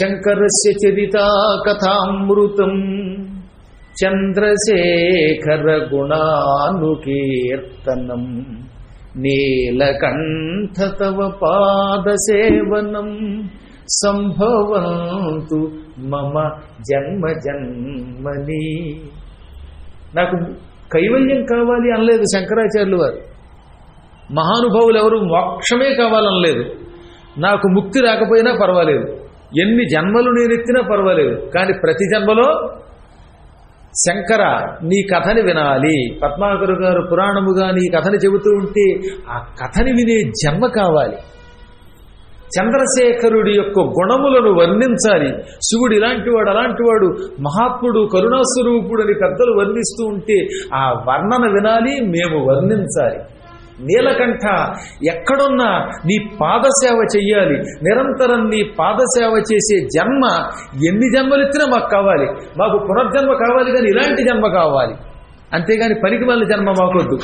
శంకరస్య చరితా కథామృతం చంద్రశేఖర గుణానుకీర్తనం నీలకంఠ తవ పాదసేవనం సంభవంతు మమ జన్మ జన్మని నాకు కైవల్యం కావాలి అనలేదు శంకరాచార్యులు వారు. మహానుభావులు ఎవరు మోక్షమే కావాలనలేదు. నాకు ముక్తి రాకపోయినా పర్వాలేదు. ఎన్ని జన్మలు నేను ఎత్తినా పర్వాలేదు. కానీ ప్రతి జన్మలో శంకర నీ కథని వినాలి. పద్మాకరు గారు పురాణముగా నీ కథని చెబుతూ ఉంటే ఆ కథని వినే జన్మ కావాలి. చంద్రశేఖరుడి యొక్క గుణములను వర్ణించాలి. శివుడు ఇలాంటి వాడు అలాంటి వాడు మహాత్ముడు కరుణాస్వరూపుడు అని పెద్దలు వర్ణిస్తూ ఉంటే ఆ వర్ణన వినాలి మేము వర్ణించాలి. నీలకంఠ ఎక్కడున్నా నీ పాదసేవ చెయ్యాలి. నిరంతరం నీ పాదసేవ చేసే జన్మ ఎన్ని జన్మలెత్తినా మాకు కావాలి. మాకు పునర్జన్మ కావాలి కానీ ఇలాంటి జన్మ కావాలి. అంతేగాని పనికి వాళ్ళ జన్మ మాకొద్దు.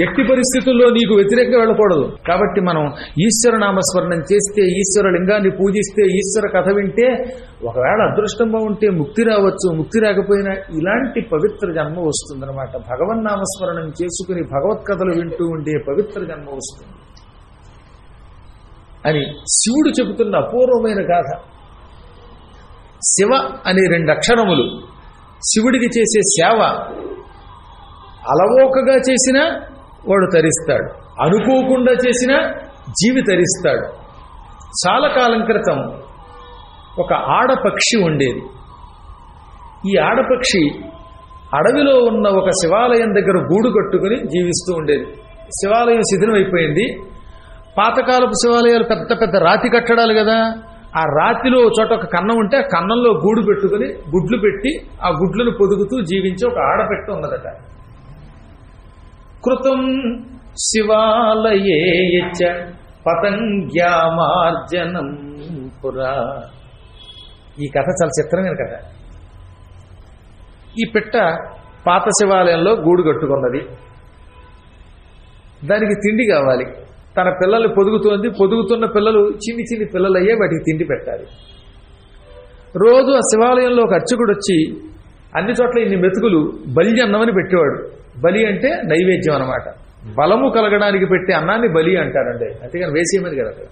ఎట్టి పరిస్థితుల్లో నీకు వ్యతిరేకంగా వెళ్ళకూడదు. కాబట్టి మనం ఈశ్వర నామస్మరణం చేస్తే ఈశ్వర లింగాన్ని పూజిస్తే ఈశ్వర కథ వింటే ఒకవేళ అదృష్టం బాగుంటే ముక్తి రావచ్చు ముక్తి రాకపోయినా ఇలాంటి పవిత్ర జన్మ వస్తుందన్నమాట. భగవన్ నామస్మరణం చేసుకుని భగవత్ కథలు వింటూ ఉండే పవిత్ర జన్మ వస్తుంది. అని శివుడు చెబుతున్న అపూర్వమైన గాథ. శివ అనే రెండు అక్షరములు శివుడికి చేసే సేవ అలవోకగా చేసినా వాడు తరిస్తాడు. అనుకోకుండా చేసిన జీవి తరిస్తాడు. చాలా కాలం క్రితం ఒక ఆడపక్షి ఉండేది. ఈ ఆడపక్షి అడవిలో ఉన్న ఒక శివాలయం దగ్గర గూడు కట్టుకుని జీవిస్తూ ఉండేది. శివాలయం శిథిలమైపోయింది. పాతకాలపు శివాలయాలు పెద్ద పెద్ద రాతి కట్టడాలు కదా. ఆ రాతిలో చోట ఒక కన్నం ఉంటే ఆ కన్నంలో గూడు పెట్టుకుని గుడ్లు పెట్టి ఆ గుడ్లను పొదుగుతూ జీవించే ఒక ఆడపెట్ట ఉన్నదట. కృతం శివాలయే పతంగ్యామార్జనం పురా. ఈ కథ చాలా చిత్రమైన కథ. ఈ పిట్ట పాత శివాలయంలో గూడు కట్టుకున్నది. దానికి తిండి కావాలి. తన పిల్లలు పొదుగుతోంది పొదుగుతున్న పిల్లలు చిన్ని చిన్ని పిల్లలయ్యే వాటికి తిండి పెట్టాలి. రోజు ఆ శివాలయంలో ఒక అర్చకుడు వచ్చి అన్ని చోట్ల ఇన్ని మెతుకులు బలి అన్నమని పెట్టేవాడు. బలి అంటే నైవేద్యం అన్నమాట. బలము కలగడానికి పెట్టే అన్నాన్ని బలి అంటారండి. అంతేగాని వేసేయమని కదా. అక్కడ.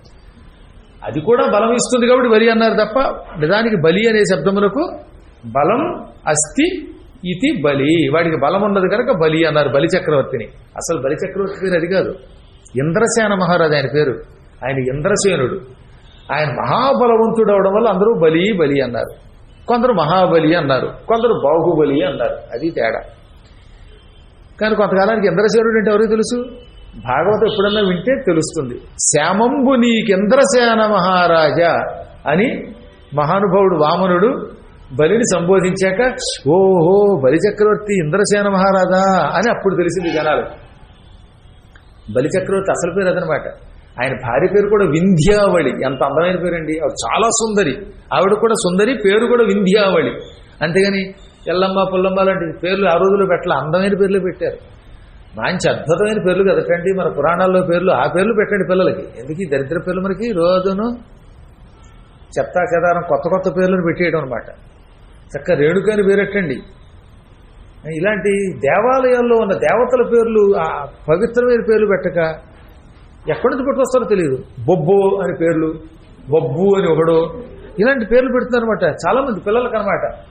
అది కూడా బలం ఇస్తుంది కాబట్టి బలి అన్నారు తప్ప నిజానికి బలి అనే శబ్దములకు బలం అస్థి ఇది బలి. వాడికి బలం ఉన్నది కనుక బలి అన్నారు బలి చక్రవర్తిని. అసలు బలి చక్రవర్తి పేరు అది కాదు. ఇంద్రసేన మహారాజు ఆయన పేరు. ఆయన ఇంద్రసేనుడు. ఆయన మహాబలవంతుడు అవడం వల్ల అందరూ బలి బలి అన్నారు. కొందరు మహాబలి అన్నారు. కొందరు బాహుబలి అన్నారు. అది తేడా. కానీ కొంతకాలానికి ఇంద్రసేనుడు అంటే ఎవరికి తెలుసు? భాగవతం ఎప్పుడన్నా వింటే తెలుస్తుంది. శ్యామంబు నీకింద్రసేన మహారాజా అని మహానుభావుడు వామనుడు బలిని సంబోధించాక ఓహో బలిచక్రవర్తి ఇంద్రసేన మహారాజా అని అప్పుడు తెలిసింది జనాలు. బలిచక్రవర్తి అసలు పేరు అదనమాట. ఆయన భార్య పేరు కూడా వింధ్యావళి. ఎంత అందమైన పేరండి. ఆవిడ చాలా సుందరి. ఆవిడ కూడా సుందరి పేరు కూడా వింధ్యావళి. అంతేగాని ఎల్లమ్మ పుల్లమ్మ లాంటి పేర్లు ఆ రోజుల్లో పెట్టాలి. అందమైన పేర్లు పెట్టారు. మంచి అద్భుతమైన పేర్లు కదటండి మన పురాణాల్లో పేర్లు ఆ పేర్లు పెట్టండి పిల్లలకి. ఎందుకు దరిద్ర పేర్లు మనకి? రోజును చెత్తా చెదారం కొత్త కొత్త పేర్లను పెట్టేయడం అనమాట చక్క రేణుకాని పేరెట్టండి. ఇలాంటి దేవాలయాల్లో ఉన్న దేవతల పేర్లు ఆ పవిత్రమైన పేర్లు పెట్టక ఎక్కడి నుంచి పట్టుకొస్తారో తెలియదు. బొబ్బో అని పేర్లు బొబ్బు అని ఒకడు ఇలాంటి పేర్లు పెడుతున్నారనమాట అనమాట చాలా మంది పిల్లలకు అనమాట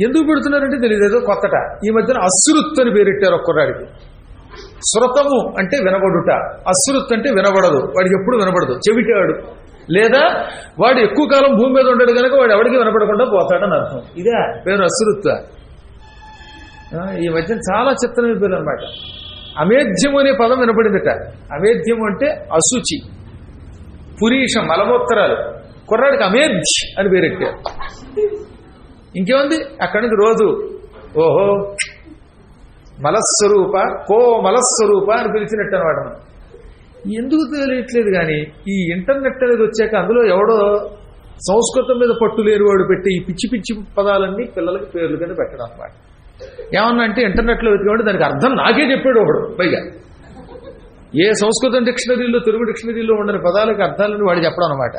ఎందుకు పెడుతున్నారంటే తెలియదు. ఏదో కొత్తట. ఈ మధ్యన అశ్రుత్ అని పేరెట్టారు ఒక్కరాడికి శృతము అంటే వినబడుట. అశ్రుత్ అంటే వినబడదు. వాడికి ఎప్పుడు వినబడదు. చెవిటాడు. లేదా వాడు ఎక్కువ కాలం భూమి మీద ఉండడు కనుక వాడు ఎవడికి వినపడకుండా పోతాడని అర్థం. ఇదే పేరు అశ్రుత్వ ఈ మధ్యన చాలా చిత్రమైన పేరు అనమాట అమేధ్యము అనే పదం వినపడిందిట అమేధ్యము అంటే అశుచి. పురీషం మలమూత్రాలు. కుర్రాడికి అమేధ్య అని పేరెట్టారు ఇంకేముంది? అక్కడి నుంచి రోజు. ఓహో. మలస్వరూప కో మలస్వరూప అని పిలిచినట్టు అనమాట ఎందుకు తెలియట్లేదు కానీ ఈ ఇంటర్నెట్ అనేది వచ్చాక అందులో ఎవడో సంస్కృతం మీద పట్టు లేనివాడు పెట్టి ఈ పిచ్చి పిచ్చి పదాలన్నీ పిల్లలకి పేర్లు కింద పెట్టడం అనమాట. ఏమన్నా అంటే ఇంటర్నెట్లో వెతికాడు దానికి అర్థం నాకే చెప్పాడు ఒకడు పైగా. ఏ సంస్కృతం డిక్షనరీలో తెలుగు డిక్షనరీలో ఉండని పదాలకు అర్థాలని వాడు చెప్పడం అనమాట.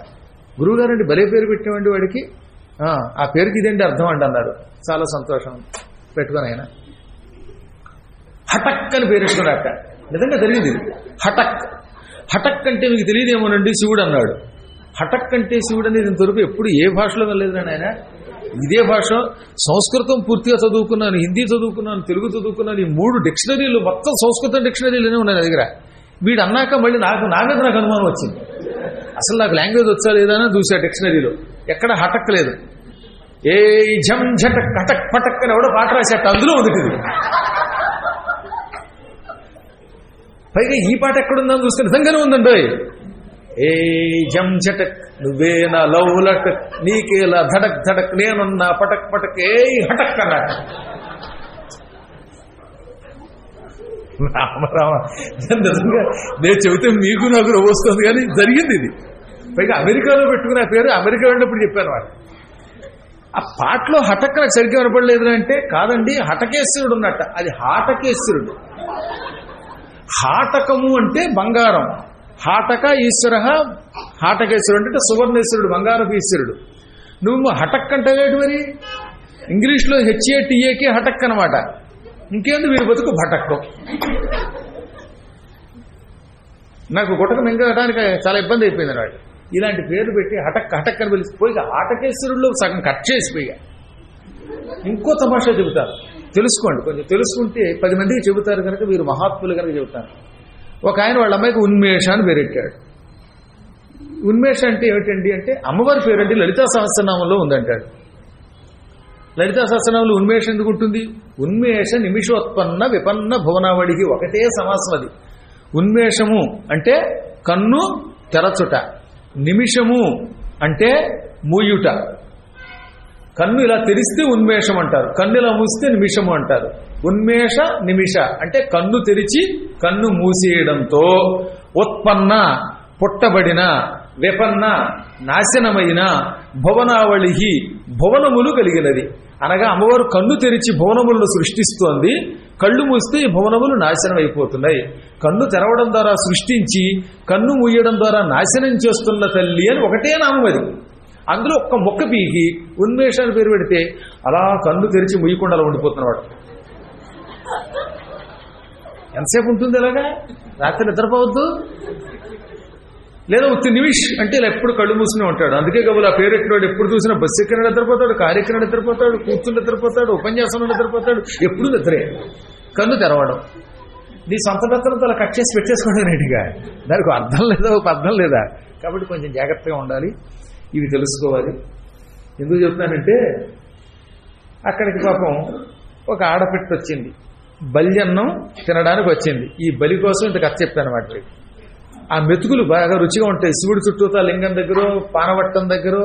గురువుగారండి భలే పేరు పెట్టినవండి వాడికి. "ఆ, పేరుకి ఇదేంటి అర్థం అండి అన్నారు చాలా సంతోషం పెట్టుకొని ఆయన. హటక్ అని పేరు పెట్టుకున్నాక నిజంగా తెలియదు ఇది. హఠక్. హఠక్ అంటే మీకు తెలియదేమోనండి? శివుడు అన్నాడు. హటక్ అంటే శివుడు అనేది ఇంతవరకు ఎప్పుడు ఏ భాషలో వెళ్ళలేదు ఆయన ఇదే భాష సంస్కృతం పూర్తిగా చదువుకున్నాను హిందీ చదువుకున్నాను తెలుగు చదువుకున్నాను ఈ మూడు డిక్షనరీలు మొత్తం సంస్కృతం డిక్షనరీలోనే ఉన్నాయి దగ్గర. వీడు అన్నాక మళ్ళీ నాకు నా మీద నాకు అనుమానం వచ్చింది. అసలు నాకు లాంగ్వేజ్ వచ్చా లేదా అని చూసా డిక్షనరీలో. ఎక్కడ హటక్ లేదు ఏ జం ఝటక్ హటక్ పటక్ అని ఎవడో పాట రాసేట అందులో ఉంది ఇది. పైగా ఈ పాట ఎక్కడుందని చూస్తే నిజంగానే ఉందండి. ఏ జం ఝటక్ నువ్వే నా లవ్ లటక్ నీకేలా ధడక్ ధడక్ నేనున్నా పటక్ పటక్ ఏ హటక్ అన్నాడు రామ రామ. నేను చెబితే మీకు నాకు వస్తుంది కానీ జరిగింది ఇది. పైగా అమెరికాలో పెట్టుకున్న పేరు అమెరికా వెళ్ళినప్పుడు చెప్పాను వాడు. ఆ పాటలో హఠక్ నాకు సరిగ్గా వినపడలేదు అంటే కాదండి హటకేశ్వరుడు ఉన్నట్ట. అది హాటకేశ్వరుడు. హాటకము అంటే బంగారం. హాటక ఈశ్వర హాటకేశ్వరుడు అంటే సువర్ణేశ్వరుడు బంగారపు ఈశ్వరుడు. నువ్వు హటక్ అంటే మరి? ఇంగ్లీష్లో హెచ్ఏ టీఏకి హటక్ అనమాట ఇంకేంది వీరు బతుకు భటక్కం నాకు గుటకం ఇంకా చాలా ఇబ్బంది అయిపోయింది వాడు ఇలాంటి పేర్లు పెట్టి హటక్ హటక్ అని పిలిచిపోయిగా ఆటకేశ్వరుల్లో సగం కట్ చేసిపోయి ఇంకో. తమాషా చెబుతారు. తెలుసుకోండి కొంచెం తెలుసుకుంటే పది మందికి చెబుతారు కనుక వీరు మహాత్ములు కనుక చెబుతారు. ఒక ఆయన వాళ్ళ అమ్మాయికి ఉన్మేష అని పేరెట్టాడు ఉన్మేష అంటే ఏమిటండి అంటే అమ్మవారి పేరంటే లలితా సహస్రనామంలో ఉందంటాడు. లలితా సహస్రనామంలో ఉన్మేష ఎందుకు ఉంటుంది? ఉన్మేష నిమిషోత్పన్న విపన్న భువనావళికి ఒకటే సమాసం అది. ఉన్మేషము అంటే కన్ను తెరచుట. నిమిషము అంటే మూయుట. కన్ను ఇలా తెరిస్తే ఉన్మేషం అంటారు. కన్ను ఇలా మూస్తే నిమిషము అంటారు. ఉన్మేష నిమిష అంటే కన్ను తెరిచి కన్ను మూసేయడంతో ఉత్పన్న పుట్టబడిన విపన్న నాశనమైన భువనావళి భువనములు కలిగినది. అనగా అమ్మవారు కన్ను తెరిచి భువనములను సృష్టిస్తోంది. కళ్ళు మూస్తే ఈ భువనములు నాశనం అయిపోతున్నాయి. కన్ను తెరవడం ద్వారా సృష్టించి కన్ను మూయడం ద్వారా నాశనం చేస్తున్న తల్లి అని ఒకటే నామం అది. అందులో ఒక్క మొక్క పీకి ఉన్మేషాన్ని పేరు పెడితే అలా కన్ను తెరిచి ముయ్యకుండా అలా ఉండిపోతున్నవాడు. ఎంతసేపు ఉంటుంది ఇలాగా రాత్రి నిద్రపోవద్దు? లేదా ఉత్తి నిమిష్ అంటే ఇలా ఎప్పుడు కళ్ళు మూసుకునే ఉంటాడు. అందుకే కబులు ఆ పేరు ఎప్పుడు చూసినా బస్సు ఎక్కిన నిద్రపోతాడు కారు ఎక్కిన నిద్రపోతాడు కూర్చుని నిద్రపోతాడు ఉపన్యాసంలో నిద్రపోతాడు ఎప్పుడు నిద్రే. కన్ను తెరవడం. నీ సొంత పెత్తనంతో అలా కట్ చేసి పెట్టేసుకోవడం రేటుగా దానికి అర్థం లేదా ఒక అర్థం లేదా? కాబట్టి కొంచెం జాగ్రత్తగా ఉండాలి. ఇవి తెలుసుకోవాలి. ఎందుకు చెప్తున్నానంటే అక్కడికి పాపం ఒక ఆడపిట్ట వచ్చింది. బలి అన్నం తినడానికి వచ్చింది. ఈ బలి కోసం ఇంత కథ చెప్పాను వాటికి. ఆ మెతుకులు బాగా రుచిగా ఉంటాయి. శివుడి చుట్టూతా లింగం దగ్గర పానవట్టం దగ్గర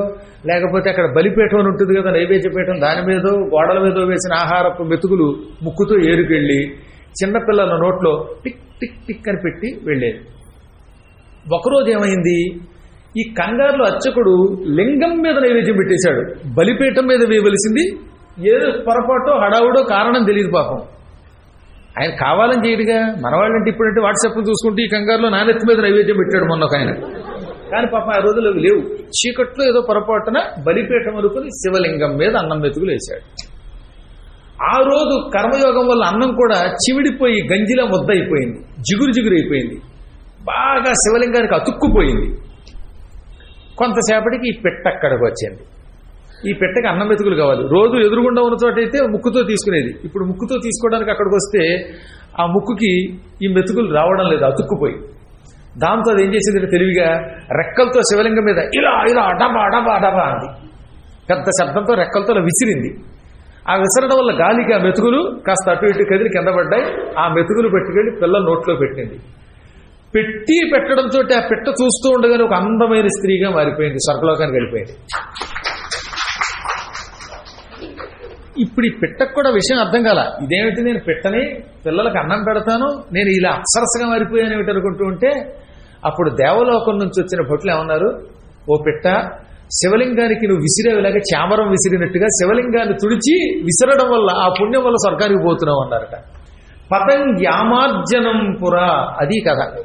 లేకపోతే అక్కడ బలిపీఠం అని ఉంటుంది కదా నైవేద్యపీఠం దాని మీద గోడల మీద వేసిన ఆహారపు మెతుకులు ముక్కుతో ఏరుకెళ్ళి చిన్నపిల్లల నోట్లో టిక్ టిక్ టిక్ అని పెట్టి వెళ్ళేది ఒకరోజు ఏమైంది? ఈ కంగారులో అర్చకుడు లింగం మీద నైవేద్యం పెట్టేశాడు. బలిపీఠం మీద వేయవలసింది. ఏదో పొరపాటో హడావుడో కారణం తెలియదు పాపం. ఆయన కావాలని చేయడుగా. మనవాళ్ళంటే ఇప్పుడంటే వాట్సాప్ చూసుకుంటే ఈ కంగారులో నానెత్తి మీద నైవేద్యం పెట్టాడు మొన్న ఒక ఆయన. కానీ పాప ఆ రోజులు లేవు. చీకట్లో ఏదో పొరపాటున బలిపీఠం అనుకుని శివలింగం మీద అన్నం మెతుకులు వేశాడు. ఆ రోజు కర్మయోగం వల్ల అన్నం కూడా చివిడిపోయి గంజిలా ముద్ద అయిపోయింది జిగురు జిగురు అయిపోయింది బాగా శివలింగానికి అతుక్కుపోయింది. కొంతసేపటికి ఈ పిట్ట అక్కడికి వచ్చింది. ఈ పెట్టకి అన్నం మెతుకులు కావాలి. రోజు ఎదురుగుండా ఉన్న చోట అయితే ముక్కుతో తీసుకునేది. ఇప్పుడు ముక్కుతో తీసుకోవడానికి అక్కడికి వస్తే ఆ ముక్కుకి ఈ మెతుకులు రావడం లేదు అతుక్కుపోయి. దాంతో అది ఏం చేసింది తెలివిగా రెక్కలతో శివలింగం మీద ఇలా ఇలా డబా డబా డబా అంది. పెద్ద శబ్దంతో రెక్కలతో విసిరింది. ఆ విసరడం వల్ల గాలికి ఆ మెతుకులు కాస్త అటు ఇటు కదిలి కింద పడ్డాయి. ఆ మెతుకులు పెట్టుకెళ్ళి పిల్ల నోట్లో పెట్టింది. పెట్టి పెట్టడంతో ఆ పెట్ట చూస్తూ ఉండగానే ఒక అందమైన స్త్రీగా మారిపోయింది స్వర్గలోకానికి వెళ్ళిపోయింది. ఇప్పుడు ఈ పెట్టకు కూడా విషయం అర్థం కాల. ఇదేమిటి నేను పెట్టని పిల్లలకు అన్నం పెడతాను నేను ఇలా అప్సరసగా మారిపోయాను ఏమిటి అనుకుంటూ ఉంటే అప్పుడు దేవలోకం నుంచి వచ్చిన భట్లు ఏమన్నారు? ఓ పెట్ట శివలింగానికి నువ్వు విసిరేవిలాగా చామరం విసిరినట్టుగా శివలింగాన్ని తుడిచి విసిరడం వల్ల ఆ పుణ్యం వల్ల స్వర్గానికి పోతున్నావు అన్నారట. పతంగ్యామార్జనం పురా. అది కథ.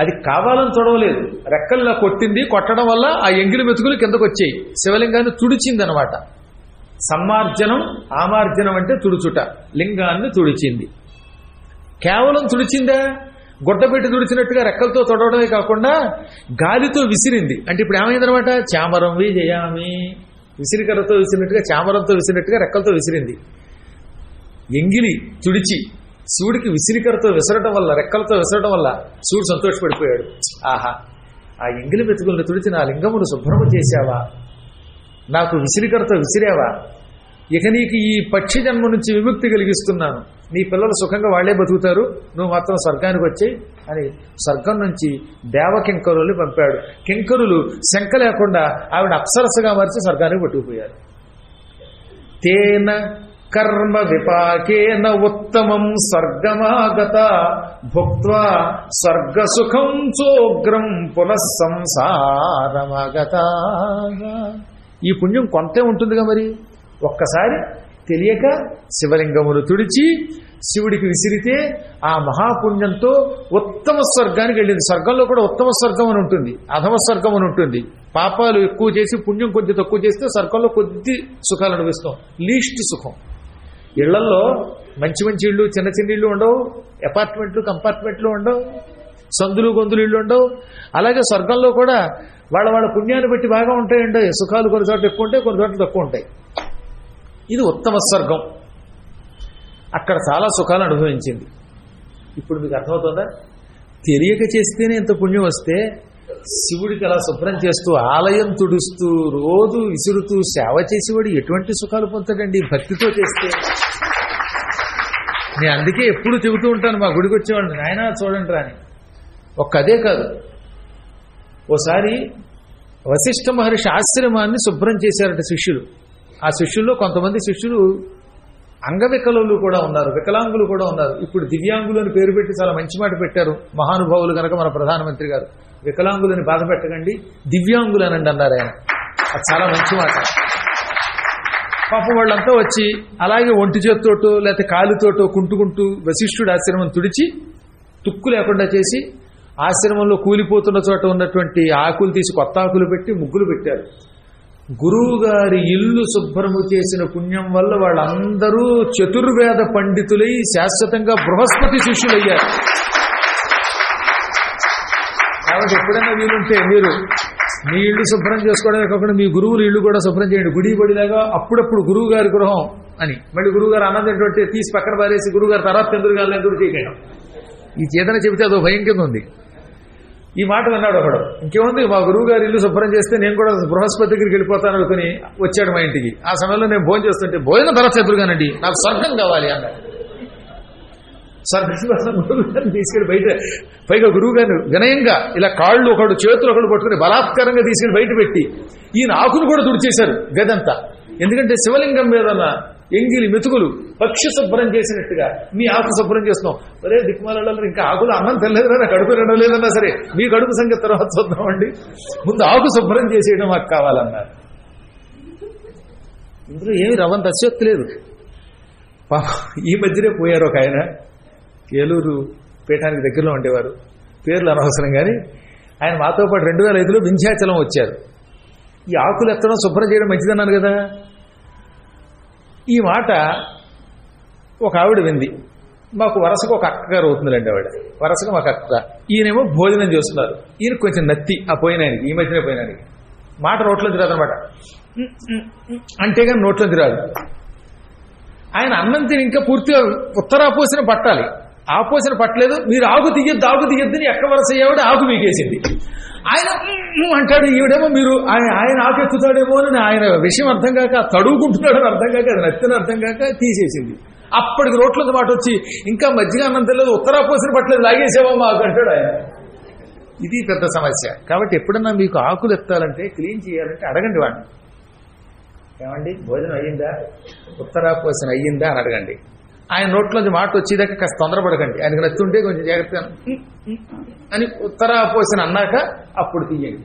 అది కావాలని చూడవలేదు రెక్కల్లా కొట్టింది కొట్టడం వల్ల ఆ ఎంగిలి మెతుకులు కిందకు వచ్చాయి శివలింగాన్ని తుడిచింది అనమాట సమ్మార్జనం ఆమార్జనం అంటే తుడుచుట. లింగాన్ని తుడిచింది. కేవలం తుడిచిందా? గుడ్డపెట్టి తుడిచినట్టుగా రెక్కలతో తొడవడమే కాకుండా గాలితో విసిరింది. అంటే ఇప్పుడు ఏమైందనమాట చామరం విజయామి. విసిరికరతో విసిరినట్టుగా చామరంతో విసిరినట్టుగా రెక్కలతో విసిరింది. ఎంగిలి తుడిచి శివుడికి విసిరికరతో విసరటం వల్ల రెక్కలతో విసరటం వల్ల శివుడు సంతోషపడిపోయాడు. ఆహా ఆ ఎంగిలి మెతుకులను తుడిచి నా లింగమును శుభ్రము చేశావా? నాకు విసిరికరతో విసిరేవా? ఇక నీకు ఈ పక్షి జన్మ నుంచి విముక్తి కలిగిస్తున్నాను. నీ పిల్లలు సుఖంగా వాళ్ళే బతుకుతారు. నువ్వు మాత్రం స్వర్గానికి వచ్చాయి అని స్వర్గం నుంచి దేవకింకరులు పంపాడు. కింకరులు శంక లేకుండా ఆవిడ అప్సరసగా మార్చి స్వర్గానికి పట్టుకుపోయారు. తేన కర్మ విపాకేన ఉత్తమం స్వర్గమాగత. భుక్వా స్వర్గ సుఖం చోగ్రం పునః సంసారమాగత ఈ పుణ్యం కొంతే ఉంటుందిగా మరి. ఒక్కసారి తెలియక శివలింగమును తుడిచి శివుడికి విసిరితే ఆ మహాపుణ్యంతో ఉత్తమ స్వర్గానికి వెళ్ళింది. స్వర్గంలో కూడా ఉత్తమ స్వర్గం అని ఉంటుంది. అధమ స్వర్గం అని ఉంటుంది. పాపాలు ఎక్కువ చేసి పుణ్యం కొద్ది తక్కువ చేస్తే స్వర్గంలో కొద్ది సుఖాలు అనిపిస్తాం లీస్ట్ సుఖం. ఇళ్ళలో మంచి మంచి ఇళ్ళు చిన్న చిన్న ఇళ్ళు ఉండవు. అపార్ట్మెంట్లు కంపార్ట్మెంట్లు ఉండవు. సందులు గొంతులు ఇళ్ళు ఉండవు. అలాగే స్వర్గంలో కూడా వాళ్ళ వాళ్ళ పుణ్యాన్ని బట్టి బాగా ఉంటాయండి. సుఖాలు కొన్ని చోట్ల ఎక్కువ ఉంటాయి కొన్ని చోట్ల తక్కువ ఉంటాయి. ఇది ఉత్తమ స్వర్గం. అక్కడ చాలా సుఖాలు అనుభవించింది. ఇప్పుడు మీకు అర్థమవుతుందా? తెలియక చేస్తేనే ఇంత పుణ్యం వస్తే శివుడికి అలా శుభ్రం చేస్తూ ఆలయం తుడుస్తూ రోజు విసురుతూ సేవ చేసేవాడు ఎటువంటి సుఖాలు పొందుతాడండి? భక్తితో చేస్తే. నేను అందుకే ఎప్పుడు చెబుతూ ఉంటాను మా గుడికి వచ్చేవాడిని నాయన చూడండి రాని. ఒక్కదే కాదు. ఓసారి వశిష్ఠ మహర్షి ఆశ్రమాన్ని శుభ్రం చేశారట శిష్యులు. ఆ శిష్యుల్లో కొంతమంది శిష్యులు అంగవికలులు కూడా ఉన్నారు వికలాంగులు కూడా ఉన్నారు. ఇప్పుడు దివ్యాంగులు అని పేరు పెట్టి చాలా మంచి మాట పెట్టారు మహానుభావులు కనుక మన ప్రధానమంత్రి గారు. వికలాంగులని బాధ పెట్టకండి దివ్యాంగులు అనండి అన్నారు ఆయన. అది చాలా మంచి మాట. పాపం వాళ్ళంతా వచ్చి అలాగే ఒంటి చేత్తోటో లేకపోతే కాలుతోటో కుంటుకుంటూ వశిష్ఠుడు ఆశ్రమం తుడిచి తుక్కు లేకుండా చేసి ఆశ్రమంలో కూలిపోతున్న చోట ఉన్నటువంటి ఆకులు తీసి కొత్త ఆకులు పెట్టి ముగ్గులు పెట్టారు. గురువు గారి ఇల్లు శుభ్రము చేసిన పుణ్యం వల్ల వాళ్ళందరూ చతుర్వేద పండితులై శాశ్వతంగా బృహస్పతి శిష్యులయ్యారు. కాబట్టి ఎప్పుడైనా వీలుంటే మీరు మీ ఇల్లు శుభ్రం చేసుకోవడమే కాకుండా మీ గురువులు ఇల్లు కూడా శుభ్రం చేయండి. గుడి బడిలాగా అప్పుడప్పుడు గురువు గారి గృహం అని. మళ్ళీ గురువు గారు అన్నది తీసి పక్కన పారేసి గురువు గారు తర్వాత ఎందుకు కాలేదు చేయడం ఈ చేతన చెబితే అదో భయం కింద ఉంది. ఈ మాట విన్నాడు ఒకడు ఇంకేముంది? మా గురువు గారు ఇల్లు శుభ్రం చేస్తే నేను కూడా బృహస్పతి దగ్గరికి వెళ్ళిపోతాను అనుకుని వచ్చాడు మా ఇంటికి. ఆ సమయంలో నేను భోజనం చేస్తుంటే భోజనం తర్వాత ఎదురుగానండి నాకు స్వర్గం కావాలి అన్నాడు. స్వర్గం కోసం గురువు గారిని తీసుకెళ్ళి బయట పైగా గురువు గారిని వినయంగా ఇలా కాళ్ళు ఒకడు చేతులు ఒకడు పట్టుకుని బలాత్కారంగా తీసుకెళ్ళి బయట పెట్టి ఈయన ఆకును కూడా తుడిచేశారు గదంతా. ఎందుకంటే శివలింగం మీద ఎంగిలి మెతుకులు పక్షి శుభ్రం చేసినట్టుగా. మీ ఆకు శుభ్రం చేస్తున్నాం ఒరే దిక్మాలలో ఇంకా ఆకులు అన్నం తెల్లదురా నాకు కడుపు రెండో లేదన్నా సరే మీ కడుపు సంగతి తర్వాత చూద్దామండి. ముందు ఆకు శుభ్రం చేసేయడం మాకు కావాలన్నారు. ఇందులో ఏమి రవంత అస్యోక్తి లేదు ఈ మధ్యనే పోయారు ఒక ఆయన. ఏలూరు పీఠానికి దగ్గరలో ఉండేవారు. పేర్లు అనవసరం కానీ ఆయన మాతో పాటు రెండు వేల ఐదులో వింధ్యాచలం వచ్చారు. ఈ ఆకులు ఎత్తడం శుభ్రం చేయడం మంచిదన్నాను కదా. ఈ మాట ఒక ఆవిడ వింది. మాకు వరసకు ఒక అక్కగారు అవుతుందిలేండి ఆవిడ. వరసగా మాకు అక్క. ఈయనేమో భోజనం చేస్తున్నారు. ఈయన కొంచెం నత్తి ఆ పోయినానికి ఈ మధ్యనే పోయినానికి. మాట నోట్లోంచి రాదనమాట అంటే కానీ నోట్లోంచి రాదు ఆయన అన్నం తిని ఇంకా పూర్తిగా ఉత్తరాపోసిన పట్టాలి. ఆపోసిన పట్టలేదు. మీరు ఆకు తీయద్దు ఆకు తీయద్దని ఎక్క వరస అయ్యేవాడు ఆగు మీకేసింది. ఆయన అంటాడు ఈవిడేమో మీరు ఆయన ఆయన ఆకెక్కుతాడేమో అని ఆయన విషయం అర్థం కాక తడుగుకుంటున్నాడని అర్థం కాక అది నచ్చని అర్థం కాక తీసేసింది. అప్పటికి రోట్ల మాట వచ్చి ఇంకా మధ్యగా అన్నం తెలియదు ఉత్తరాపోసిన పట్టలేదు లాగేసేవా మాకు అంటాడు ఆయన. ఇది పెద్ద సమస్య. కాబట్టి ఎప్పుడన్నా మీకు ఆకులు ఎత్తాలంటే క్లీన్ చేయాలంటే అడగండి వాడిని. ఏమండి భోజనం అయ్యిందా? ఉత్తరాపోసిన అయ్యిందా అని అడగండి. ఆయన నోట్లోంచి మాట వచ్చేదాకా కాస్త తొందరపడకండి. ఆయనకు నచ్చుంటే కొంచెం జాగ్రత్తగా అని ఉత్తరా పోసిన అన్నాక అప్పుడు తీయండి.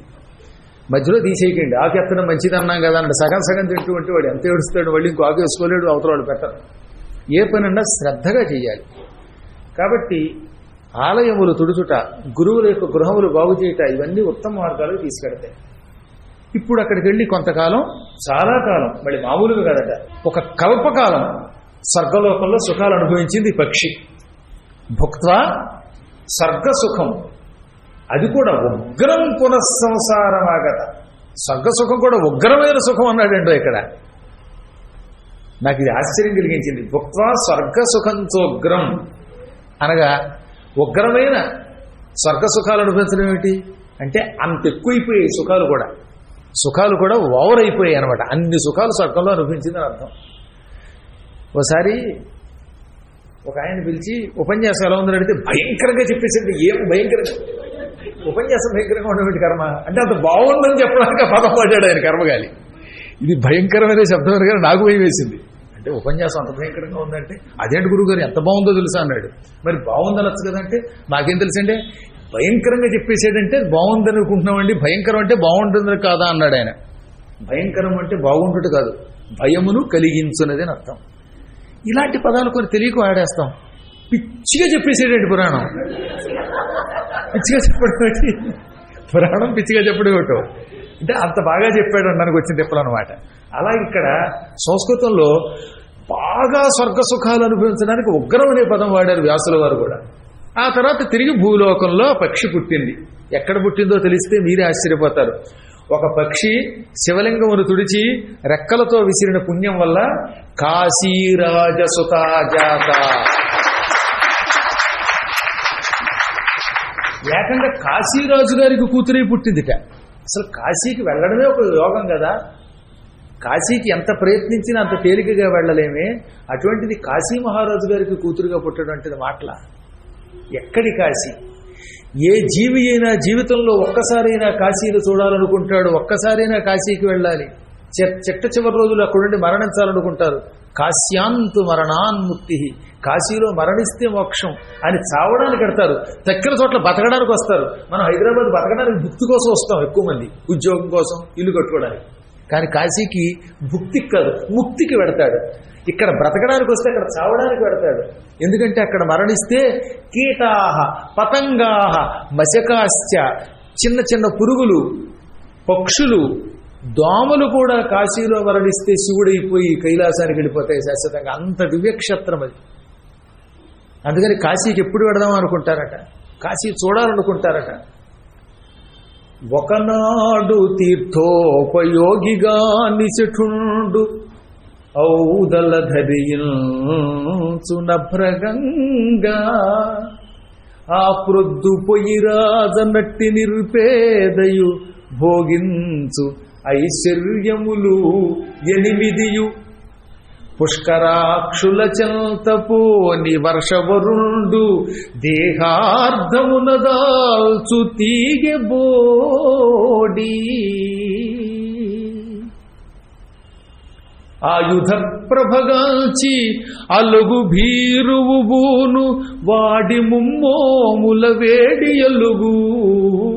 మధ్యలో తీసేయకండి. ఆకు ఎత్తడం మంచిది అన్నాం కదా అంటే సగం సగం తింటుంటే వాడు ఎంత ఏడుస్తాడు వాళ్ళు ఇంకో ఆకు వేసుకోలేడు అవతల వాడు పెట్టరు. ఏ పనన్నా శ్రద్ధగా చేయాలి. కాబట్టి ఆలయములు తుడుచుట గురువుల యొక్క గృహములు బాగు చేయుట ఇవన్నీ ఉత్తమ మార్గాలకు తీసుకెడతాయి. ఇప్పుడు అక్కడికి వెళ్ళి కొంతకాలం చాలా కాలం మళ్ళీ మామూలుగా కదట ఒక కల్పకాలం స్వర్గలోకంలో సుఖాలు అనుభవించింది పక్షి. భుక్త స్వర్గ సుఖం అది కూడా ఉగ్రం పునఃసంసారమాగత. స్వర్గ సుఖం కూడా ఉగ్రమైన సుఖం అన్నాడండి ఇక్కడ. నాకు ఇది ఆశ్చర్యం కలిగించింది. భుక్త్వా స్వర్గ సుఖంతో ఉగ్రం. అనగా ఉగ్రమైన స్వర్గ సుఖాలు అనుభవించడం ఏమిటి? అంటే అంత ఎక్కువైపోయాయి సుఖాలు కూడా. సుఖాలు కూడా ఓవర్ అయిపోయాయి అనమాట అన్ని సుఖాలు స్వర్గంలో అనుభవించిందని అర్థం. ఒకసారి ఒక ఆయన పిలిచి ఉపన్యాసం ఎలా ఉందని అడిగితే భయంకరంగా చెప్పేసింది ఏం భయంకరంగా? ఉపన్యాసం భయంకరంగా ఉండేటువంటి కర్మ. అంటే అంత బాగుందని చెప్పడానికి పదం పడ్డాడు ఆయన కర్మగాలి. ఇది భయంకరమైన శబ్దం కానీ నాకు భయం వేసింది. అంటే ఉపన్యాసం అంత భయంకరంగా ఉందంటే అదేంటి గురువు గారు ఎంత బాగుందో తెలుసా అన్నాడు. మరి బాగుందనొచ్చు కదంటే నాకేం తెలుసండి? భయంకరంగా చెప్పేసాడంటే బాగుందని అనుకుంటున్నామండి భయంకరం అంటే బాగుంటుంది కాదా అన్నాడు ఆయన. భయంకరం అంటే బాగుంటుంది కాదు భయమును కలిగించున్నదని అని అర్థం. ఇలాంటి పదాలు కొన్ని తెలియక వాడేస్తాం పిచ్చిగా చెప్పేసేటండి పురాణం. పిచ్చిగా చెప్పడం పురాణం పిచ్చిగా చెప్పడం ఒకటో అంటే అంత బాగా చెప్పాడు అనడానికి వచ్చిన తిప్పలు అలా ఇక్కడ సంస్కృతంలో బాగా స్వర్గ సుఖాలు అనుభవించడానికి ఉగ్రం అనే పదం వాడారు వ్యాసుల వారు కూడా. ఆ తర్వాత తిరిగి భూలోకంలో పక్షి పుట్టింది. ఎక్కడ పుట్టిందో తెలిస్తే మీరే ఆశ్చర్యపోతారు. ఒక పక్షి శివలింగమును తుడిచి రెక్కలతో విసిరిన పుణ్యం వల్ల కాశీరాజసుతాజాత ఏకంగా కాశీరాజు గారికి కూతురై పుట్టిందిట. అసలు కాశీకి వెళ్ళడమే ఒక యోగం కదా. కాశీకి ఎంత ప్రయత్నించినా అంత తేలికగా వెళ్ళలేమే. అటువంటిది కాశీ మహారాజు గారికి కూతురుగా పుట్టడం అంటే మాటల. ఎక్కడి కాశీ? ఏ జీవి అయినా జీవితంలో ఒక్కసారైనా కాశీని చూడాలనుకుంటాడు ఒక్కసారైనా కాశీకి వెళ్ళాలి. చెట్ట చివరి రోజులు అక్కడుండి మరణించాలనుకుంటారు. కాశ్యాంతు మరణాన్ముక్తి కాశీలో మరణిస్తే మోక్షం అని చావడానికి కడతారు తక్కిన చోట్ల బతకడానికి వస్తారు. మనం హైదరాబాద్ బతకడానికి గుర్తు కోసం వస్తాం ఎక్కువ మంది. ఉద్యోగం కోసం ఇల్లు కట్టుకోవడానికి. కానీ కాశీకి భుక్తికి కాదు ముక్తికి వెడతాడు ఇక్కడ బ్రతకడానికి వస్తే అక్కడ చావడానికి పెడతాడు. ఎందుకంటే అక్కడ మరణిస్తే కీటాహ పతంగాహ మశకాశ్చ చిన్న చిన్న పురుగులు పక్షులు దోమలు కూడా కాశీలో మరణిస్తే శివుడైపోయి కైలాసానికి వెళ్ళిపోతాయి శాశ్వతంగా. అంత దివ్యక్షేత్రం అది. అందుకని కాశీకి ఎప్పుడు వెడదాం అనుకుంటారట? కాశీ చూడాలనుకుంటారట? ఒకనాడు తీర్థోపయోగిగా నిశఠుండు ఔదల ధరించునభ్రగంగా ఆ ప్రొద్దు పొయ్యిరాజ నట్టి నిరుపేదయు. భోగించు ఐశ్వర్యములు ఎనిమిదియు. పుష్కరాక్షుల చెంతపోని వర్షవరుండు దేహార్థమునదాల్చు తీగె బోడి. ఆయుధ ప్రభగాల్చి అలుగు భీరువు బూను వాడి ముమ్మోముల వేడి అలుగు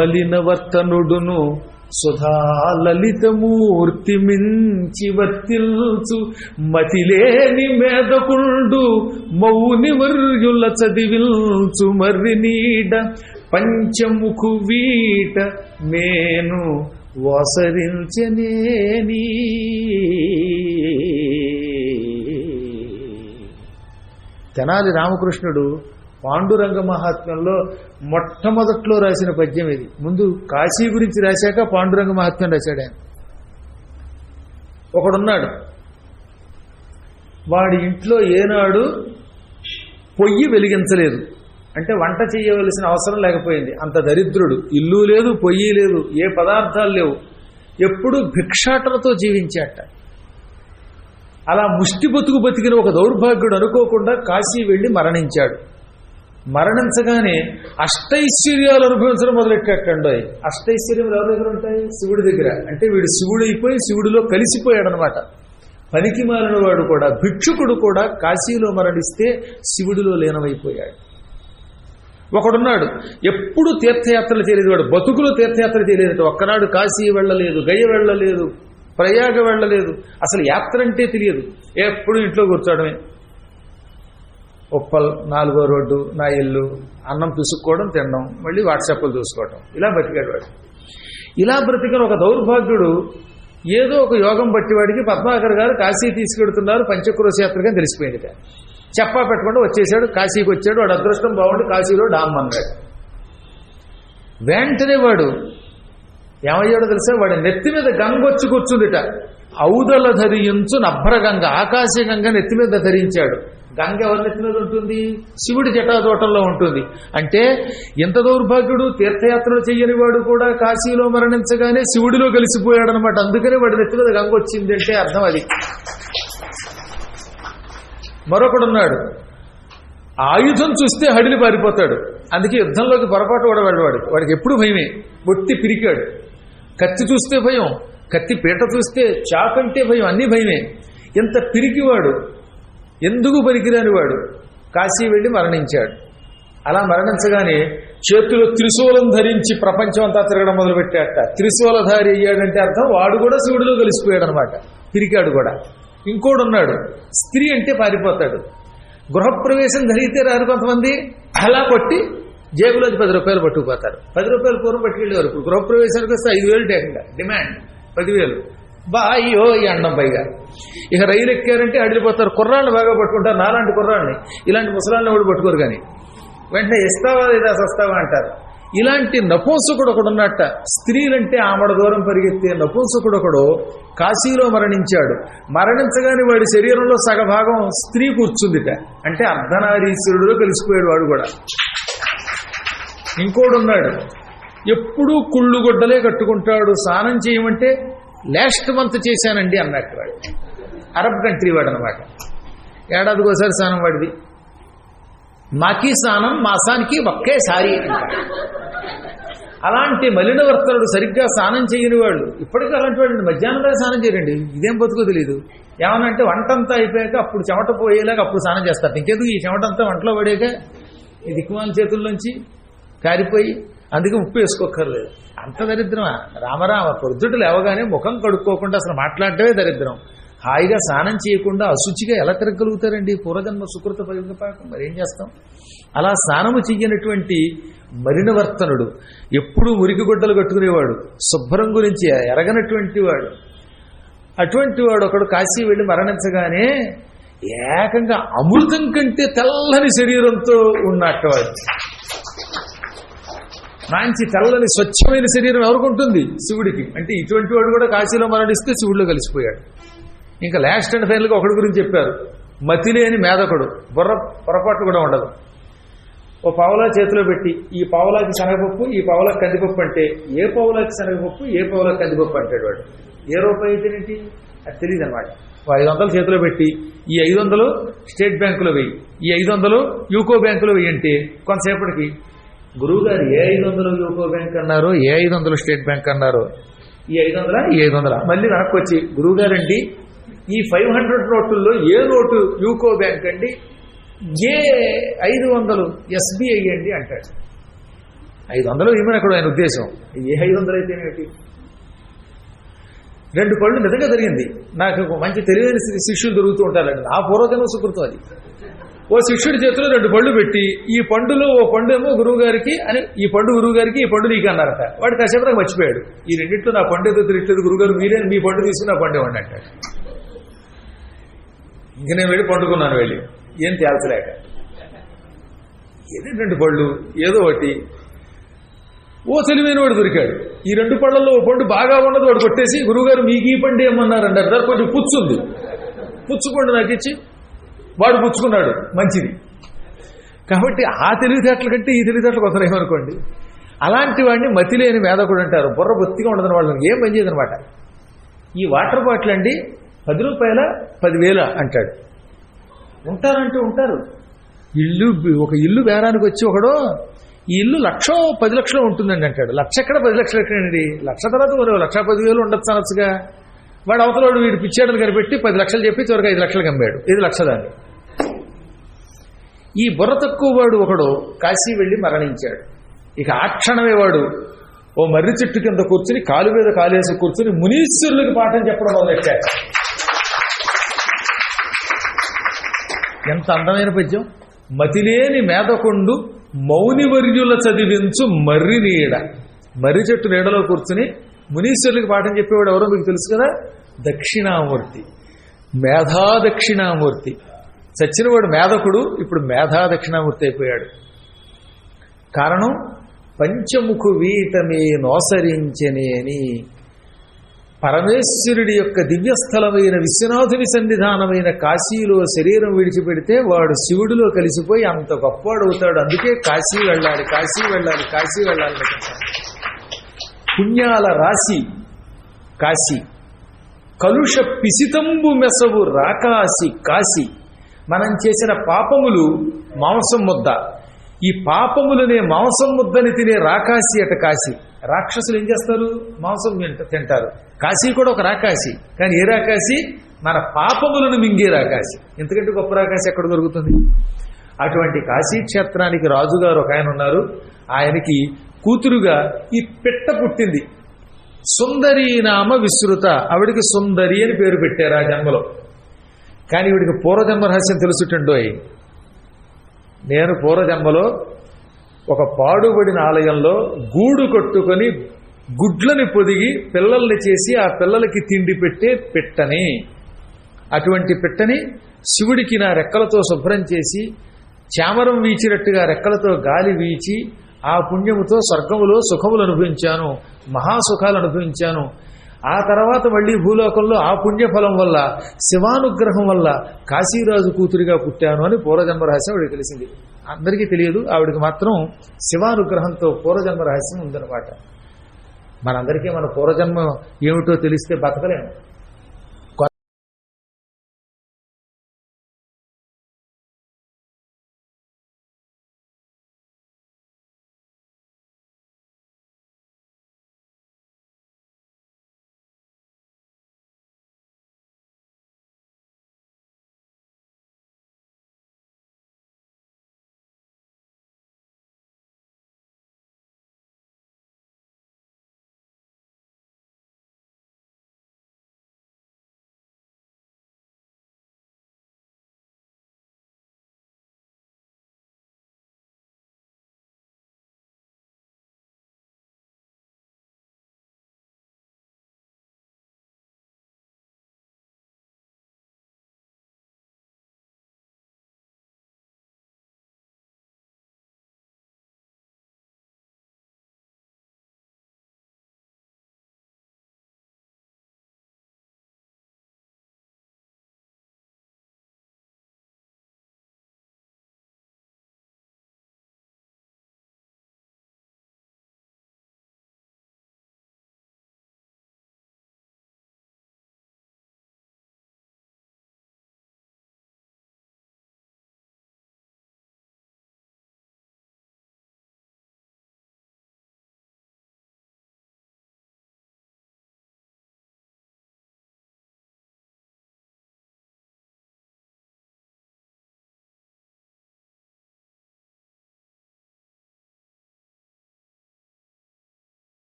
మలినవర్తనుడును సుధా లలితమూర్తి మించి వర్తిల్చు మతిలేని మేదకుండు మౌని వర్యుల చదివిల్చు మర్రి నీడ పంచముఖు వీట నేను వసరించనేని తెనాలి రామకృష్ణుడు పాండురంగ మహాత్మ్యంలో మొట్టమొదట్లో రాసిన పద్యం ఇది. ముందు కాశీ గురించి రాశాక పాండురంగ మహాత్మ్యం రాశాడు ఆయన. ఒకడున్నాడు. వాడి ఇంట్లో ఏనాడు పొయ్యి వెలిగించలేదు. అంటే వంట చేయవలసిన అవసరం లేకపోయింది. అంత దరిద్రుడు. ఇల్లు లేదు పొయ్యి లేదు ఏ పదార్థాలు లేవు. ఎప్పుడు భిక్షాటనతో జీవించాట. అలా ముష్టి బతుకు బతికిన ఒక దౌర్భాగ్యుడు అనుకోకుండా కాశీ వెళ్ళి మరణించాడు. మరణించగానే అష్టైశ్వర్యాలు అనుభవించడం మొదలెట్టండి అష్టైశ్వర్యములు ఎవరి దగ్గర ఉంటాయి? శివుడి దగ్గర. అంటే వీడు శివుడు అయిపోయి శివుడిలో కలిసిపోయాడు అనమాట పనికి మారిన వాడు కూడా భిక్షుకుడు కూడా కాశీలో మరణిస్తే శివుడిలో లీనమైపోయాడు. ఒకడున్నాడు ఎప్పుడు తీర్థయాత్రలు చేయలేదు వాడు. బతుకులు తీర్థయాత్ర చేయలేదు. ఒక్కనాడు కాశీ వెళ్ళలేదు గయ వెళ్ళలేదు ప్రయాగ వెళ్ళలేదు. అసలు యాత్ర అంటే తెలియదు. ఎప్పుడు ఇంట్లో కూర్చోవడమే. ఉప్పల్ నాలుగో రోడ్డు నా ఇల్లు అన్నం పిసుక్కోవడం తినడం మళ్ళీ వాట్సాప్లు చూసుకోవడం ఇలా బతికాడు వాడు ఇలా బ్రతికిన ఒక దౌర్భాగ్యుడు ఏదో ఒక యోగం బట్టి వాడికి పద్మాకర్ గారు కాశీ తీసుకెడుతున్నారు పంచక్రోశయాత్రగా తెలిసిపోయింది చెప్పా పెట్టకుండా వచ్చేసాడు కాశీకి వచ్చాడు వాడు అదృష్టం బాగుండి కాశీలో డామ్ అన్నాడు. వెంటనే వాడు ఏమయ్యాడో తెలుసా? వాడి నెత్తి మీద గంగ వచ్చి కూర్చుందిట. ఔదల ధరించు నభ్రగంగ ఆకాశ గంగ నెత్తి మీద ధరించాడు. గంగ ఎవరి ఉంటుంది శివుడి జటాజోటంలో ఉంటుంది. అంటే ఎంత దౌర్భాగ్యుడు తీర్థయాత్రలు చెయ్యని వాడు కూడా కాశీలో మరణించగానే శివుడిలో కలిసిపోయాడు అనమాట అందుకనే వాడి నెత్తి మీద గంగ వచ్చింది అంటే అర్థం అది. మరొకడున్నాడు. ఆయుధం చూస్తే హడిలి పారిపోతాడు. అందుకే యుద్ధంలోకి పొరపాటు కూడా వెళ్ళవాడు వాడికి ఎప్పుడు భయమే. ఒట్టి పిరికాడు. కత్తి చూస్తే భయం. కత్తి పీట చూస్తే చాకంటే భయం. అన్నీ భయమే. ఎంత పిరికివాడు. ఎందుకు పనికిరాని వాడు? కాశీ వెళ్ళి మరణించాడు. అలా మరణించగానే చేతిలో త్రిశూలం ధరించి ప్రపంచం అంతా తిరగడం మొదలుపెట్టాట త్రిశూలధారి అయ్యాడంటే అర్థం వాడు కూడా శివుడిలో కలిసిపోయాడు అనమాట పిరికాడు కూడా. ఇంకోడు ఉన్నాడు స్త్రీ అంటే పారిపోతాడు. గృహప్రవేశం ధరిగితే రారు కొంతమంది. అలా కొట్టి జేబులోకి పది రూపాయలు పట్టుకుపోతారు. పది రూపాయలు పూర్వం పట్టుకెళ్ళేవారు. ఇప్పుడు గృహప్రవేశానికి వస్తే ఐదు వేలు టేకంగా డిమాండ్. పదివేలు. బా అయ్యో ఈ అండం పైగా. ఇక రైలు ఎక్కారంటే అడిగిపోతారు కుర్రాళ్ళు బాగా పట్టుకుంటారు. నాలాంటి కుర్రాళ్ళని. ఇలాంటి ముసలాళ్ళని కూడా పట్టుకోరు కానీ. వెంటనే ఇస్తావా లేదా సస్తావా అంటారు. ఇలాంటి నపుంసకుడు ఒకడు ఉన్నట్ట. స్త్రీలంటే ఆమడ దూరం పరిగెత్తే నపుంసకుడు ఒకడు కాశీలో మరణించాడు. మరణించగానే వాడి శరీరంలో సగభాగం స్త్రీ కూర్చుందిట. అంటే అర్ధనారీశ్వరుడిలో కలిసిపోయాడు వాడు కూడా. ఇంకోడున్నాడు ఎప్పుడూ కుళ్ళు గుడ్డలే కట్టుకుంటాడు. స్నానం చేయమంటే లాస్ట్ మంత్ చేశానండి అన్నట్టు వాడు. అరబ్ కంట్రీ వాడు అనమాట ఏడాదికి ఒకసారి స్నానం వాడిది. మాకి స్నానం మాసానికి ఒకేసారి అలాంటి మలినవర్తనుడు సరిగ్గా స్నానం చేయని వాళ్ళు ఇప్పటికీ అలాంటి వాళ్ళు మధ్యాహ్నం దాకా స్నానం చేయరండి ఇదేం బతుకు తెలియదు ఏమనంటే వంటంతా అయిపోయాక అప్పుడు చెమట పోయేలాగా అప్పుడు స్నానం చేస్తారు. ఇంకెందుకు ఈ చెమటంతా వంటలో పడేక? ఈ దిక్కుమాల చేతుల్లోంచి కారిపోయి అందుకే ఉప్పు వేసుకోక్కర్లేదు. అంత దరిద్రమా? రామరామ పొద్దుట లేవగానే ముఖం కడుక్కోకుండా అసలు మాట్లాడటమే దరిద్రం. హాయిగా స్నానం చేయకుండా అశుచిగా ఎలా తిరగలుగుతారండి పూర్వజన్మ సుకృత పరిగపాకం మరి ఏం చేస్తాం? అలా స్నానము చెయ్యనటువంటి మరినవర్తనుడు ఎప్పుడూ మురికి గుడ్డలు కట్టుకునేవాడు. శుభ్రం గురించి ఎరగనటువంటి వాడు. అటువంటి వాడు ఒకడు కాశీ వెళ్ళి మరణించగానే ఏకంగా అమృతం కంటే తెల్లని శరీరంతో ఉన్నట్టవాడు కాంచి తెల్లని స్వచ్ఛమైన శరీరం ఎవరికి ఉంటుంది? శివుడికి. అంటే ఇటువంటి వాడు కూడా కాశీలో మరణిస్తే శివుడిలో కలిసిపోయాడు. ఇంకా లాస్ట్ అండ్ ఫైనల్గా ఒకటి గురించి చెప్పారు. మతిలేని మేధకుడు. బుర్ర పొరపాటు కూడా ఉండదు. ఓ పావులా చేతిలో పెట్టి ఈ పావులాకి శనగపప్పు ఈ పావులాకి కందిపప్పు అంటే ఏ పావులాకి శనగపప్పు ఏ పావులాకి కందిపప్పు అంటాడు వాడు. ఏ రూపాయి అయితేనేంటి అది తెలియదు అనమాట. ఐదు వందలు చేతిలో పెట్టి ఈ ఐదు వందలు స్టేట్ బ్యాంకులో వెయ్యి ఈ ఐదు వందలు యూకో బ్యాంకులో వెయ్యి అంటే కొంతసేపటికి గురువు గారు ఏ ఐదు వందలు యూకో బ్యాంక్ అన్నారు? ఏ ఐదు వందలు స్టేట్ బ్యాంక్ అన్నారు? ఈ ఐదు వందల? ఈ ఐదు వందల. మళ్ళీ వెనక్కి వచ్చి గురువు గారండి ఈ ఫైవ్ హండ్రెడ్ నోటుల్లో ఏ నోటు యూకో బ్యాంక్ అండి? ఏ ఐదు వందలు ఎస్బీఐ అండి అంటాడు. ఐదు వందలు ఇవ్వని అక్కడ ఆయన ఉద్దేశం? ఏ ఐదు వందలు అయితే ఏమిటి? రెండు పళ్ళు నిజంగా జరిగింది. నాకు మంచి తెలివైన శిష్యులు దొరుకుతూ ఉంటారండి. నా పూర్వజన్మ సుకృతం అది. ఓ శిష్యుడి చేతిలో రెండు పళ్ళు పెట్టి ఈ పండులో ఓ పండు ఏమో గురువు గారికి అని ఈ పండు గురువు గారికి ఈ పండు నీకు అన్నారట. వాడు కాసేపు మర్చిపోయాడు. ఈ రెండింటిలో నా పండు ఏదో తిరిగలేదు గురువుగారు మీరే మీ పండు తీసుకుని నా పండు ఇవ్వండి అంటాడు. ఇంక నేను వెళ్ళి పండుకున్నాను వెళ్ళి. ఏం తేల్చలేక. ఏదో రెండు పళ్ళు ఏదో ఒకటి. ఓ తెలివైన వాడు దొరికాడు. ఈ రెండు పళ్ళల్లో ఓ పండు బాగా ఉన్నది వాడు కొట్టేసి గురువుగారు మీకు ఈ పండు ఏమన్నారు అంటారు కొంచెం పుచ్చుంది పుచ్చుకోండి నాకు ఇచ్చి వాడు పుచ్చుకున్నాడు మంచిది. కాబట్టి ఆ తెలివితేటల కంటే ఈ తెలివితేటలు కొంత అలాంటి వాడిని మతి లేని మేధకుడు అంటారు. బుర్ర బొత్తిగా ఉండదని వాళ్ళని ఏం పని చేయదనమాట? ఈ వాటర్ బాటిల్ అండి పది రూపాయల పదివేల అంటాడు. ఉంటారంటే ఉంటారు. ఇల్లు ఒక ఇల్లు బేరానికి వచ్చి ఒకడు ఈ ఇల్లు లక్ష పది లక్షలు ఉంటుందండి అంటాడు. లక్ష ఎక్కడ పది లక్షలు ఎక్కడండి? లక్ష తర్వాత లక్ష పదివేలు ఉండొచ్చు అనొచ్చుగా. వాడు అవతలవాడు వీడు పిచ్చాడని కనిపెట్టి పది లక్షలు చెప్పి చివరికి ఐదు లక్షలు కమ్మాడు. ఇది లక్షదాన్ని ఈ బుర్ర తక్కువ వాడు ఒకడు కాశీ వెళ్ళి మరణించాడు. ఇక ఆ క్షణమే వాడు ఓ మర్రి చెట్టు కింద కూర్చుని కాలు మీద కాలేసి కూర్చుని మునీశ్వరులకు పాఠం చెప్పడం మొదలెట్టాడు. ఎంత అందమైన పద్యం. మతిలేని మేదకొండు మౌనివర్యుల చదివించు మర్రి నీడ. మర్రి చెట్టు నీడలో కూర్చుని మునీశ్వరులకు పాఠం చెప్పేవాడు ఎవరో మీకు తెలుసు కదా? దక్షిణామూర్తి. మేధా దక్షిణామూర్తి చచ్చినవాడు మేధకుడు ఇప్పుడు మేధా దక్షిణామూర్తి అయిపోయాడు. కారణం? పంచముఖు వీటమే నోసరించనేని. పరమేశ్వరుడి యొక్క దివ్యస్థలమైన విశ్వనాథుని సన్నిధానమైన కాశీలో శరీరం విడిచిపెడితే వాడు శివుడిలో కలిసిపోయి అంత గొప్పవాడు అవుతాడు అందుకే కాశీ వెళ్ళాలి కాశీ వెళ్ళాలి కాశీ వెళ్ళాలి అనుకుంటాడు. పుణ్యాల రాశి కాశీ. కలుష పిసితంబు మెసవు రాకాసి కాశీ మనం చేసిన పాపములు మాంసం ముద్ద. ఈ పాపములనే మాంసం ముద్దని తినే రాకాసి అట కాశీ. రాక్షసులు ఏం చేస్తారు? మాంసం తింట- తింటారు. కాశీ కూడా ఒక రాకాసి. కానీ ఏ రాకాసి? మన పాపములను మింగే రాకాసి. ఎందుకంటే గొప్ప రాకాసి ఎక్కడ దొరుకుతుంది? అటువంటి కాశీ క్షేత్రానికి రాజుగారు ఒక ఆయన ఉన్నారు. ఆయనకి కూతురుగా ఈ పిట్ట పుట్టింది. సుందరి నామ విస్తృత ఆవిడికి సుందరి అని పేరు పెట్టారు ఆ జన్మలో. కానీ వీడికి పూర్వజన్మ రహస్యం తెలుసుటండోయ్. నేను పూర్వజన్మలో ఒక పాడుబడిన ఆలయంలో గూడు కట్టుకొని గుడ్లని పొదిగి పిల్లల్ని చేసి ఆ పిల్లలకి తిండి పెట్టే పిట్టని. అటువంటి పిట్టని శివుడికి నా రెక్కలతో శుభ్రం చేసి చామరం వీచినట్టుగా రెక్కలతో గాలి వీచి ఆ పుణ్యముతో స్వర్గములో సుఖములు అనుభవించాను మహాసుఖాలు అనుభవించాను. ఆ తర్వాత మళ్ళీ భూలోకంలో ఆ పుణ్యఫలం వల్ల శివానుగ్రహం వల్ల కాశీరాజు కూతురిగా పుట్టాను అని పూర్వజన్మ రహస్యం ఆవిడకి తెలిసింది. అందరికీ తెలియదు ఆవిడకి మాత్రం శివానుగ్రహంతో పూర్వజన్మ రహస్యం ఉందన్నమాట. మనందరికీ మన పూర్వజన్మ ఏమిటో తెలిస్తే బతకలేము.